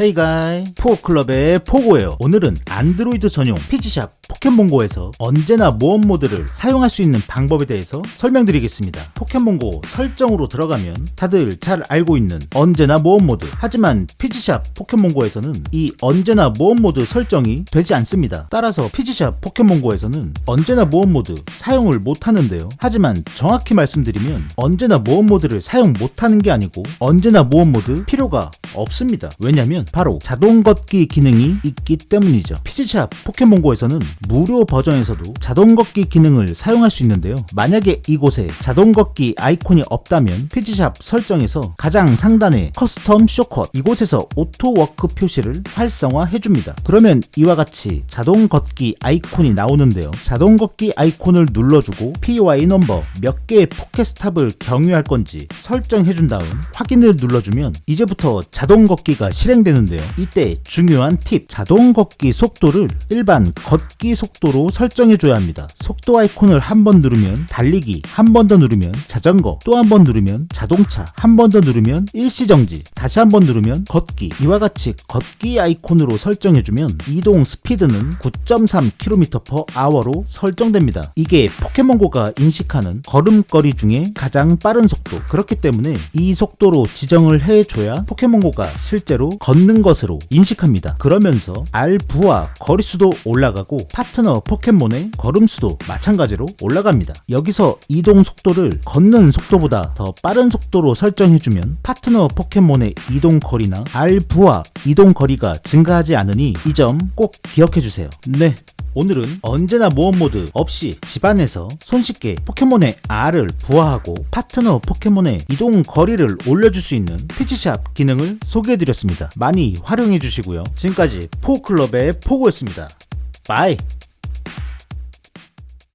헤이 가이 포클럽의 포고예요. 오늘은 안드로이드 전용 피지샵 포켓몬고에서 언제나 모험 모드를 사용할 수 있는 방법에 대해서 설명드리겠습니다. 포켓몬고 설정으로 들어가면 다들 잘 알고 있는 언제나 모험 모드. 하지만 피지샵 포켓몬고에서는 이 언제나 모험 모드 설정이 되지 않습니다. 따라서 피지샵 포켓몬고에서는 언제나 모험 모드 사용을 못하는데요. 하지만 정확히 말씀드리면 언제나 모험 모드를 사용 못하는 게 아니고 언제나 모험 모드 필요가 없습니다. 왜냐면 바로 자동 걷기 기능이 있기 때문이죠. 피지샵 포켓몬고에서는 무료 버전에서도 자동 걷기 기능을 사용할 수 있는데요. 만약에 이곳에 자동 걷기 아이콘이 없다면 피지샵 설정에서 가장 상단에 커스텀 쇼컷 이곳에서 오토 워크 표시를 활성화해 줍니다. 그러면 이와 같이 자동 걷기 아이콘이 나오는데요. 자동 걷기 아이콘을 눌러주고 PY 넘버 몇 개의 포켓스탑을 경유할 건지 설정해 준 다음 확인을 눌러주면 이제부터 자동 걷기가 실행되는 데요. 이때 중요한 팁 자동 걷기 속도를 일반 걷기 속도로 설정해 줘야 합니다. 속도 아이콘을 한 번 누르면 달리기 한 번 더 누르면 자전거 또 한 번 누르면 자동차 한 번 더 누르면 일시정지 다시 한 번 누르면 걷기. 이와 같이 걷기 아이콘으로 설정해 주면 이동 스피드는 9.3km/h로 설정됩니다. 이게 포켓몬고가 인식하는 걸음걸이 중에 가장 빠른 속도. 그렇기 때문에 이 속도로 지정을 해줘야 포켓몬고가 실제로 걷는 것으로 인식합니다. 그러면서 알부와 거리수도 올라가고 파트너 포켓몬의 걸음수도 마찬가지로 올라갑니다. 여기서 이동 속도를 걷는 속도보다 더 빠른 속도로 설정해주면 파트너 포켓몬의 이동 거리나 알부와 이동 거리가 증가하지 않으니 이 점 꼭 기억해주세요. 네 오늘은 언제나 모험 모드 없이 집안에서 손쉽게 포켓몬의 R을 부화하고 파트너 포켓몬의 이동 거리를 올려줄 수 있는 피치샵 기능을 소개해드렸습니다. 많이 활용해 주시고요. 지금까지 포클럽의 포고였습니다. 바이!